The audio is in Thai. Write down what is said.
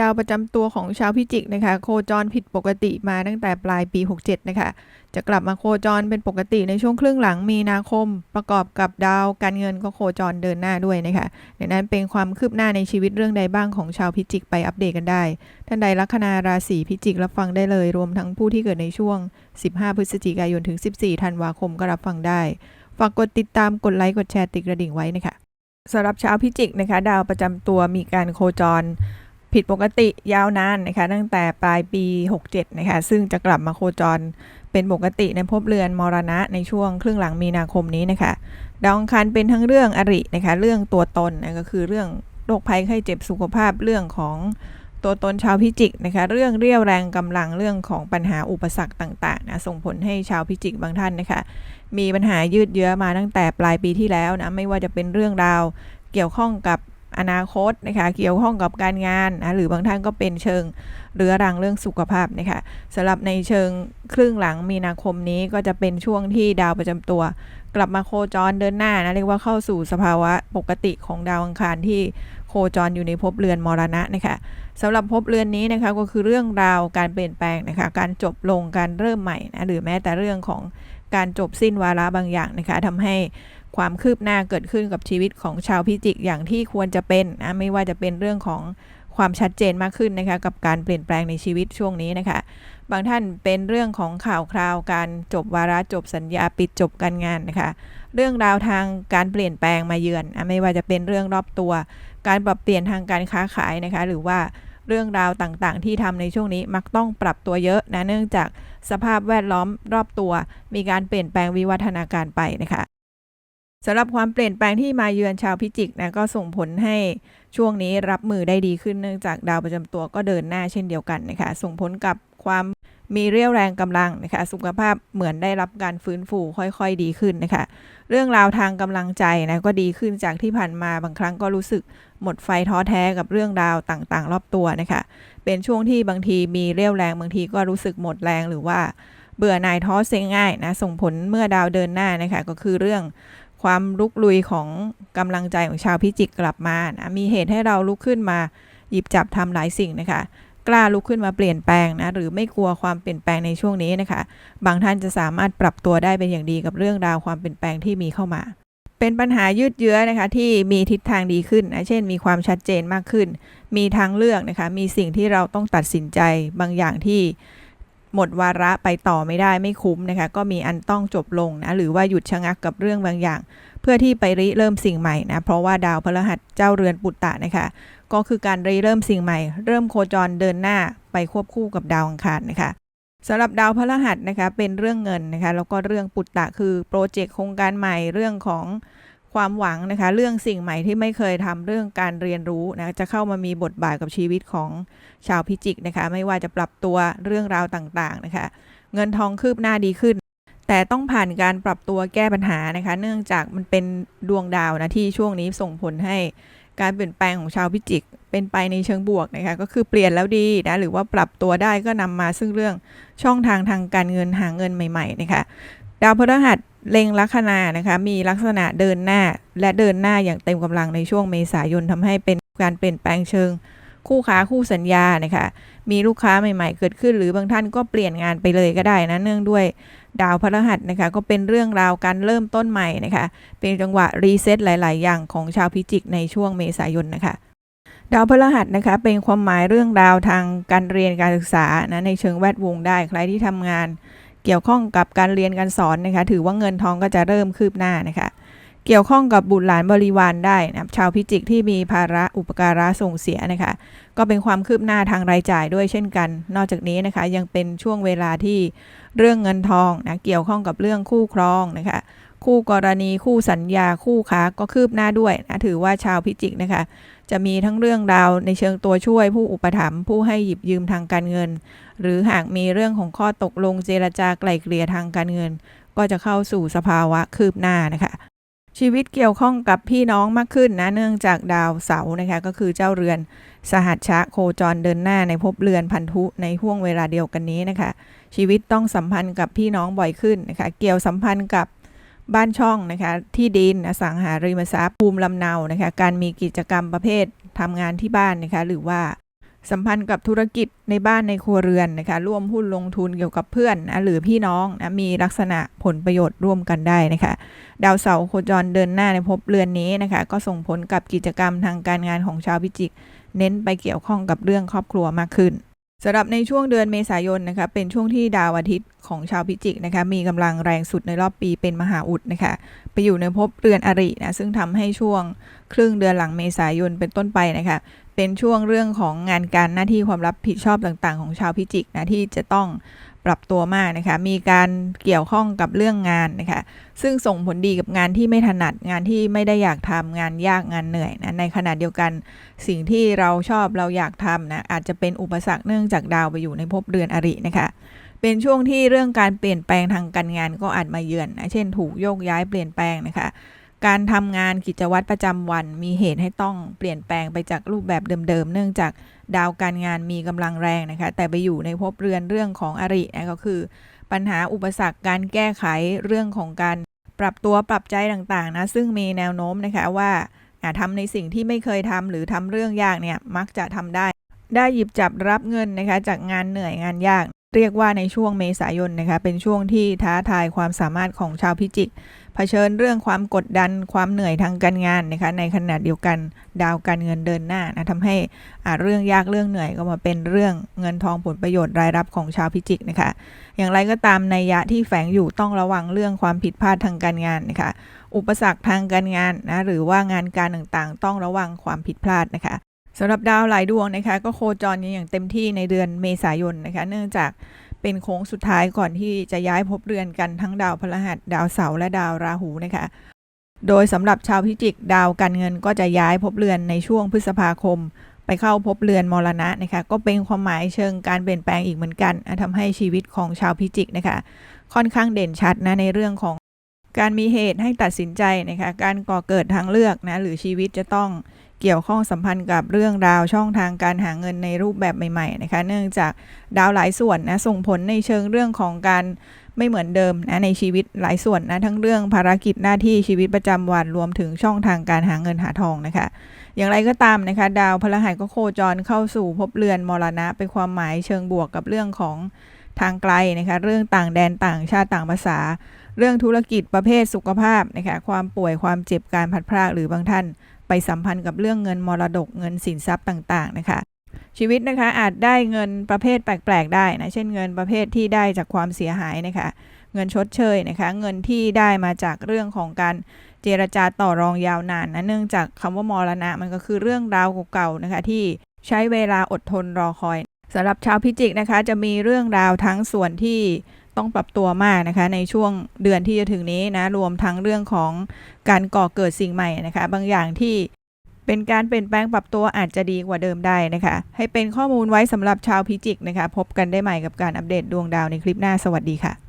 ดาวประจำตัวของชาวพิจิกนะคะโคจรผิดปกติมาตั้งแต่ปลายปี 67 นะคะ จะกลับมาโคจรเป็นปกติในช่วงครึ่งหลังมีนาคม ประกอบกับดาวการเงินก็โคจรเดินหน้าด้วยนะคะดังนั้นเป็นความคืบหน้าในชีวิตเรื่องใดบ้างของชาวพิจิกไปอัปเดตกันได้ ท่านใดลัคนาราศีพิจิกรับฟังได้เลย รวมทั้งผู้ที่เกิดในช่วง 15 พฤศจิกายนถึง 14 ธันวาคมก็รับฟังได้ฝากกดติดตามกดไลค์กดแชร์ติดกระดิ่งไว้นะคะสำหรับชาวพิจิกนะคะ ดาวประจำตัวมีการโคจร ผิดปกติยาวนานนะคะตั้งแต่ปลายปี 67 นะคะ ซึ่งจะกลับมาโคจรเป็นปกติในภพเรือนมรณะในช่วงครึ่งหลังมีนาคมนี้นะคะดาวอังคารเป็นทั้งเรื่องอรินะคะเรื่องตัวตนนะก็คือเรื่องโรคภัยไข้เจ็บสุขภาพเรื่องของตัวตนชาวพิจิกนะคะเรื่องเรียวแรงกำลังเรื่องของปัญหาอุปสรรคต่างๆนะส่งผลให้ชาวพิจิกบางท่านนะคะมีปัญหายืดเยื้อมาตั้งแต่ปลายปีที่แล้วนะไม่ว่าจะเป็นเรื่องราวเกี่ยวข้องกับ อนาคตนะคะเกี่ยวข้องกับการงานนะหรือบางท่านก็เป็นเชิงเรื้อรังเรื่องสุขภาพนะคะสำหรับในเชิงครึ่งหลังมีนาคมนี้ก็จะเป็นช่วงที่ดาวประจำตัว กลับมาโคจรเดินหน้านะเรียกว่าเข้าสู่สภาวะปกติของดาวอังคารที่โคจรอยู่ในภพเรือนมรณะนะคะสำหรับภพเรือนนี้นะคะก็คือเรื่องราวการเปลี่ยนแปลงนะคะการจบลงการเริ่มใหม่นะหรือแม้แต่เรื่องของการจบสิ้นวาระบางอย่างนะคะทำให้ ความคืบหน้าเกิดขึ้นกับชีวิตของชาวพิจิกอย่างที่ควรจะเป็นนะไม่ว่าจะเป็นเรื่องของความชัดเจนมากขึ้นนะคะกับการเปลี่ยนแปลงในชีวิตช่วงนี้นะคะ บางท่านเป็นเรื่องของข่าวคราวการจบวาระจบสัญญาปิดจบการงานนะคะ เรื่องราวทางการเปลี่ยนแปลงมาเยือนนะไม่ว่าจะเป็นเรื่องรอบตัว การปรับเปลี่ยนทางการค้าขายนะคะ หรือว่าเรื่องราวต่างๆ ที่ทำในช่วงนี้มักต้องปรับตัวเยอะนะเนื่องจากสภาพแวดล้อมรอบตัว มีการเปลี่ยนแปลงวิวัฒนาการไปนะคะ สำหรับความเปลี่ยนแปลงที่มาเยือนชาวพิจิกนะก็ส่งผลให้ช่วงนี้รับมือได้ดีขึ้นเนื่องจากดาวประจำตัวก็เดินหน้าเช่นเดียวกันนะคะส่งผลกับความมีเรี่ยวแรงกำลังนะคะสุขภาพเหมือนได้รับการฟื้นฟูค่อยๆดีขึ้นนะคะเรื่องราวทางกำลังใจนะก็ดีขึ้นจากที่ผ่านมาบางครั้งก็รู้สึกหมดไฟท้อแท้กับเรื่องราวต่างๆ รอบตัวนะคะเป็นช่วงที่บางทีมีเรี่ยวแรงบางทีก็รู้สึกหมดแรงหรือว่าเบื่อหน่ายท้อเซ็งง่ายนะส่งผลเมื่อดาวเดินหน้านะคะก็คือเรื่อง ความลุกลุยของกำลังใจของชาวพิจิกกลับมานะมีเหตุให้เราลุกขึ้นมาหยิบจับทำหลายสิ่งนะคะกล้าลุกขึ้นมาเปลี่ยนแปลงนะหรือไม่กลัวความเปลี่ยนแปลงในช่วงนี้นะคะ บางท่านจะสามารถปรับตัวได้เป็นอย่างดีกับเรื่องราวความเปลี่ยนแปลงที่มีเข้ามา เป็นปัญหายืดเยื้อนะคะที่มีทิศทางดีขึ้นนะเช่น มีความชัดเจนมากขึ้น มีทางเลือกนะคะมีสิ่งที่เราต้องตัดสินใจบางอย่างที่ หมดวาระไปต่อไม่ได้ไม่คุ้มนะคะ ก็มีอันต้องจบลงนะหรือว่าหยุดชะงักกับเรื่องบางอย่าง เพื่อที่ไปริเริ่มสิ่งใหม่นะเพราะว่าดาวพฤหัสเจ้าเรือนปุตตะนะคะ ก็คือการริเริ่มสิ่งใหม่ เริ่มโคจรเดินหน้าไปควบคู่กับดาวอังคารนะคะสำหรับดาวพฤหัสนะคะเป็นเรื่องเงินนะคะแล้วก็เรื่องปุตตะคือโปรเจกต์โครงการใหม่เรื่องของ ความหวังนะคะ เรื่องสิ่งใหม่ที่ไม่เคยทำเรื่องการเรียนรู้นะจะเข้ามามีบทบาทกับชีวิตของชาวพิจิกนะคะ ไม่ว่าจะปรับตัวเรื่องราวต่างๆนะคะ เงินทองคืบหน้าดีขึ้น แต่ต้องผ่านการปรับตัวแก้ปัญหานะคะ เนื่องจากมันเป็นดวงดาวนะที่ช่วงนี้ส่งผลให้การเปลี่ยนแปลงของชาวพิจิก เป็นไปในเชิงบวกนะคะก็คือเปลี่ยนแล้วดีนะหรือว่าปรับตัวได้ก็นำมาซึ่งเรื่องช่องทางทางการเงินหาเงินใหม่ๆนะคะดาวพฤหัส เล็งลัคนานะคะมีลักษณะเดินหน้า และเดินหน้าอย่างเต็มกำลังในช่วงเมษายนทำให้เป็นการเปลี่ยนแปลงเชิง คู่ค้าคู่สัญญานะคะมีลูกค้าใหม่ๆ เกิดขึ้น หรือบางท่านก็เปลี่ยนงานไปเลยก็ได้นะเนื่องด้วยดาวพฤหัสนะคะก็เป็นเรื่องราวการเริ่มต้นใหม่นะคะเป็นจังหวะรีเซ็ตหลาย ๆ อย่างของชาวพิจิกในช่วงเมษายนนะคะดาวพฤหัสนะคะเป็นความหมายเรื่องราวทางการเรียนการศึกษานะในเชิงแวดวงได้ใครที่ทำงาน เกี่ยวข้องกับการเรียนการสอนนะคะ ถือว่าเงินทองก็จะเริ่มคืบหน้านะคะ เกี่ยวข้องกับบุตรหลานบริวารได้นะชาวพิจิกที่มีภาระอุปการะส่งเสียนะคะ ก็เป็นความคืบหน้าทางรายจ่ายด้วยเช่นกัน นอกจากนี้นะคะยังเป็นช่วงเวลาที่เรื่องเงินทองนะเกี่ยวข้องกับเรื่องคู่ครองนะคะ คู่กรณีคู่สัญญาคู่ค้าก็คืบหน้าด้วยนะถือว่าชาวพิจิกนะคะ จะมีทั้งเรื่องราวในเชิงตัวช่วย ผู้อุปถัมภ์ผู้ให้หยิบยืมทางการเงิน หรือหากมีเรื่องของข้อตกลงเจรจาไกล่เกลี่ยทางการเงิน ก็จะเข้าสู่สภาวะคืบหน้านะคะชีวิตเกี่ยวข้องกับพี่น้องมากขึ้นนะเนื่องจากดาวเสาร์นะคะก็คือเจ้าเรือนสหัชชะโคจรเดินหน้าในภพเรือนพันธุในห่วงเวลาเดียวกันนี้นะคะ ชีวิตต้องสัมพันธ์กับพี่น้องบ่อยขึ้นนะคะเกี่ยวสัมพันธ์กับ บ้านช่องนะคะที่ดินอสังหาริมทรัพย์ภูมิลำเนานะคะการมีกิจกรรมประเภททำงานที่บ้านนะคะหรือว่าสัมพันธ์กับธุรกิจในบ้านในครัวเรือนนะคะร่วมหุ้นลงทุนเกี่ยวกับเพื่อนนะหรือพี่น้องนะมีลักษณะผลประโยชน์ร่วมกันได้นะคะ ดาวเสาร์โคจรเดินหน้าในภพเรือนนี้นะคะ ก็ส่งผลกับกิจกรรมทางการงานของชาวพิจิก เน้นไปเกี่ยวข้องกับเรื่องครอบครัวมากขึ้น สำหรับในช่วงเดือนเมษายนนะคะเป็นช่วงที่ดาวอาทิตย์ของชาวพิจิกนะคะมีกำลังแรงสุดในรอบปีเป็นมหาอุดนะคะไปอยู่ในภพเรือนอรินะซึ่งทำให้ช่วงครึ่งเดือนหลังเมษายนเป็นต้นไปนะคะ เป็นช่วงเรื่องของงานการหน้าที่ความรับผิดชอบต่างๆ ของชาวพิจิกนะที่จะต้องปรับตัวมากนะคะ มีการเกี่ยวข้องกับเรื่องงานนะคะ ซึ่งส่งผลดีกับงานที่ไม่ถนัด งานที่ไม่ได้อยากทำงานยากงานเหนื่อยนะ ในขณะเดียวกันสิ่งที่เราชอบเราอยากทำนะอาจจะเป็นอุปสรรคเนื่องจากดาวไปอยู่ในภพเรือนอรินะคะ เป็นช่วงที่เรื่องการเปลี่ยนแปลงทางการงานก็อาจมาเยือนนะ เช่น ถูกโยกย้ายเปลี่ยนแปลงนะคะ การทำงานกิจวัตรประจำวันมีเหตุให้ต้องเปลี่ยนแปลงไปจากรูปแบบเดิมๆ เนื่องจากดาวการงานมีกำลังแรงนะคะ แต่ไปอยู่ในภพเรือนเรื่องของอรินะก็คือ ปัญหาอุปสรรคการแก้ไขเรื่องของการปรับตัวปรับใจต่างๆนะซึ่งมีแนวโน้มนะคะว่าทำในสิ่งที่ไม่เคยทำหรือทำเรื่องยากเนี่ยมักจะทำได้ ได้หยิบจับรับเงินนะคะจากงานเหนื่อยงานยาก เรียกว่าในช่วงเมษายนนะคะเป็นช่วงที่ท้าทายความสามารถของชาวพิจิก ผชิญเรื่องความกดดันความเหนื่อยทางการงานนะคะในขณะเดียวกันดาวการเงินเดินหน้านะทำให้อาเรื่องยากเรื่องเหนื่อยก็มาเป็นเรื่องเงินทองผลประโยชน์รายรับของชาวพิจิกนะคะอย่างไรก็ตามในยะที่แฝงอยู่ต้องระวังเรื่องความผิดพลาดทางการงานนะคะอุปสรรคทางการงานนะหรือว่างานการต่างๆ ต้องระวังความผิดพลาดนะคะสำหรับดาวหลายดวงนะคะก็โคจรอย่างเต็มที่ในเดือนเมษายนนะคะเนื่องจาก เป็นโค้งสุดท้ายก่อนที่จะย้ายภพเรือนกันทั้งดาวพฤหัสดาวเสาร์และดาวราหูนะคะ โดยสำหรับชาวพิจิกดาวการเงินก็จะย้ายภพเรือนในช่วงพฤษภาคม ไปเข้าภพเรือนมรณะนะคะก็เป็นความหมายเชิงการเปลี่ยนแปลงอีกเหมือนกันทำให้ชีวิตของชาวพิจิกนะคะ ค่อนข้างเด่นชัดนะในเรื่องของการมีเหตุให้ตัดสินใจนะคะการก่อเกิดทางเลือกนะหรือชีวิตจะต้อง เกี่ยวข้องสัมพันธ์กับเรื่องราวช่องทางการหาเงินในรูปแบบใหม่ๆนะคะเนื่องจากดาวหลายส่วนนะส่งผลในเชิงเรื่องของการไม่เหมือนเดิมนะในชีวิตหลายส่วนนะทั้งเรื่องภารกิจหน้าที่ชีวิตประจำวันรวมถึงช่องทางการหาเงินหาทองนะคะ อย่างไรก็ตามนะคะ ดาวพฤหัสก็โคจรเข้าสู่ภพเรือนมรณะเป็นความหมายเชิงบวกกับเรื่องของทางไกลนะคะเรื่องต่างแดนต่างชาติต่างภาษา เรื่องธุรกิจประเภทสุขภาพนะคะความป่วยความเจ็บการพัดพรากหรือบางท่าน ไปสัมพันธ์กับเรื่องเงินมรดกเงินสินทรัพย์ต่างๆนะคะ ชีวิตนะคะอาจได้เงินประเภทแปลกๆได้นะเช่นเงินประเภทที่ได้จากความเสียหายนะคะเงินชดเชยนะคะเงินที่ได้มาจากเรื่องของการเจรจาต่อรองยาวนานนะเนื่องจากคำว่ามรณะมันก็คือเรื่องราวเก่าๆนะคะที่ใช้เวลาอดทนรอคอยสำหรับชาวพิจิกนะคะจะมีเรื่องราวทั้งส่วนที่ ต้องปรับตัวมากนะคะ ในช่วงเดือนที่จะถึงนี้นะ รวมทั้งเรื่องของการก่อเกิดสิ่งใหม่นะคะ บางอย่างที่เป็นการเปลี่ยนแปลงปรับตัวอาจจะดีกว่าเดิมได้นะคะ ให้เป็นข้อมูลไว้สำหรับชาวพิจิกนะคะ พบกันได้ใหม่กับการอัปเดตดวงดาวในคลิปหน้าสวัสดีค่ะ